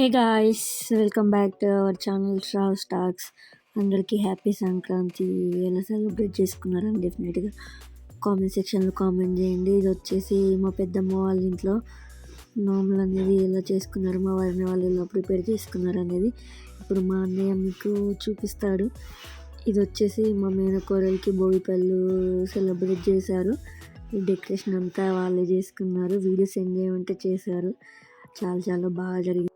Hey guys welcome back to our channel Star Stocks అందరికీ happy Sankranti. ఎలా celebrate చేసుకున్నారని డెఫినెట్గా కామెంట్ సెక్షన్లో కామెంట్ చేయండి. ఇది వచ్చేసి మా పెద్దమ్మ వాళ్ళ ఇంట్లో నోములు అనేది ఎలా చేసుకున్నారు మా వారిని వాళ్ళు ఎలా ప్రిపేర్ చేసుకున్నారు అనేది ఇప్పుడు మా అన్నయ్య మీకు చూపిస్తాడు. ఇది వచ్చేసి మా మేనకోడలికి భోగిపళ్ళు సెలబ్రేట్ చేశారు. ఈ డెకరేషన్ అంతా వాళ్ళే చేసుకున్నారు. వీడియోస్ సెండ్ చేయమంటే చేశారు. చాలా చాలా బాగా జరిగింది.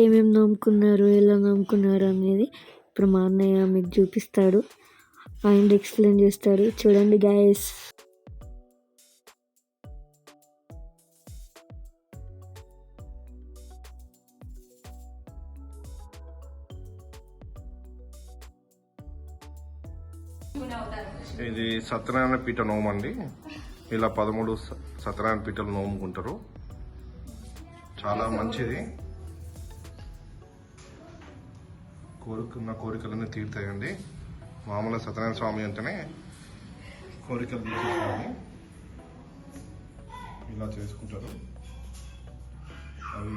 ఏమేమి నమ్ముకున్నారు ఎలా నమ్ముకున్నారు అనేది ఇప్పుడు మా అన్నయ్య మీకు చూపిస్తాడు. ఆయన ఎక్స్ప్లెయిన్ చేస్తాడు. చూడండి గాయస్ ఇది సత్యనారాయణ పీఠ నోము అండి. ఇలా పదమూడు సత్యనారాయణ పీఠలు నోముకుంటారు. చాలా మంచిది. కోరుకున్న కోరికలన్నీ తీరుతాయండి. మామూలుగా సత్యనారాయణ స్వామి అంటేనే కోరికలు తీర్చేస్తాము ఇలా చేసుకుంటారు. అవి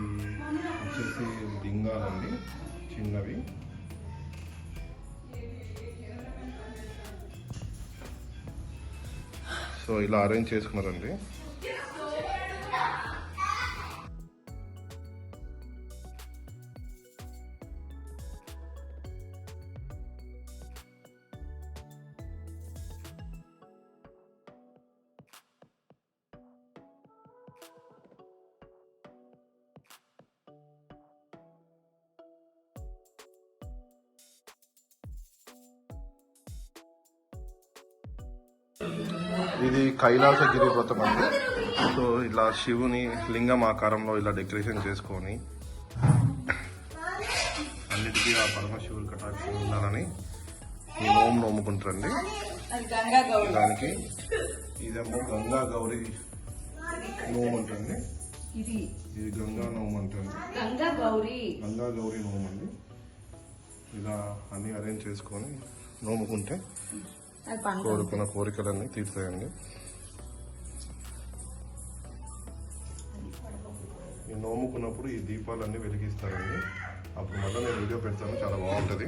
వచ్చేసి లింగాలండి చిన్నవి. సో ఇలా అరేంజ్ చేసుకున్నారండి. ఇది కైలాసగిరి వ్రతం అండి. సో ఇలా శివుని లింగం ఆకారంలో ఇలా డెకరేషన్ చేసుకొని అన్నిటికీ ఆ పరమశివుడి కటాక్షం ఉండాలని ఈ నోము నోముకుంటారండి. దానికి ఇదేమో గంగా గౌరీ నోము ఉంటుంది ఇది గంగా నోము ఉంటుంది గంగా గౌరీ. గంగా గౌరీ నోము అండి. ఇలా అన్ని అరేంజ్ చేసుకొని నోముకుంటే కోరుకున్న కోరికలన్నీ తీర్చేయండి. ఈ నోముకున్నప్పుడు ఈ దీపాలన్నీ వెలిగిస్తారండి. అప్పుడు మళ్ళీ నేను వీడియో పెడతాను చాలా బాగుంటుంది.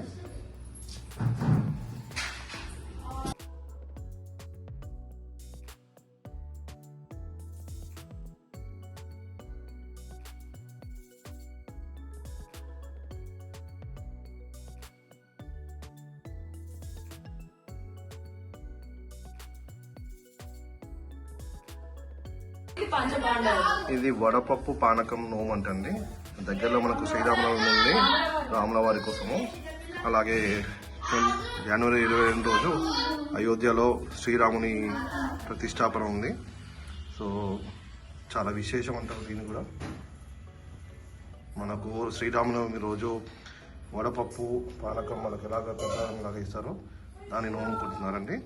ఇది వడపప్పు పానకం నోము అంటండి. దగ్గరలో మనకు శ్రీరామనవమి ఉంది. రామలవారి కోసము. అలాగే జనవరి ఇరవై రెండు రోజు అయోధ్యలో శ్రీరాముని ప్రతిష్టాపన ఉంది. సో చాలా విశేషం అంటారు దీన్ని కూడా. మనకు శ్రీరామనవమి రోజు వడపప్పు పానకం మనకు ఎలాగ ప్రసాదం లాగా ఇస్తారో దాన్ని నోముకుంటున్నారండి.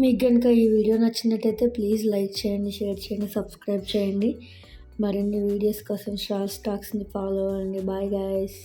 మీకు కనుక ఈ వీడియో నచ్చినట్టయితే ప్లీజ్ లైక్ చేయండి షేర్ చేయండి సబ్స్క్రైబ్ చేయండి. మరిన్ని వీడియోస్ కోసం స్టార్ స్టాక్స్ని ఫాలో అవ్వండి. Bye guys.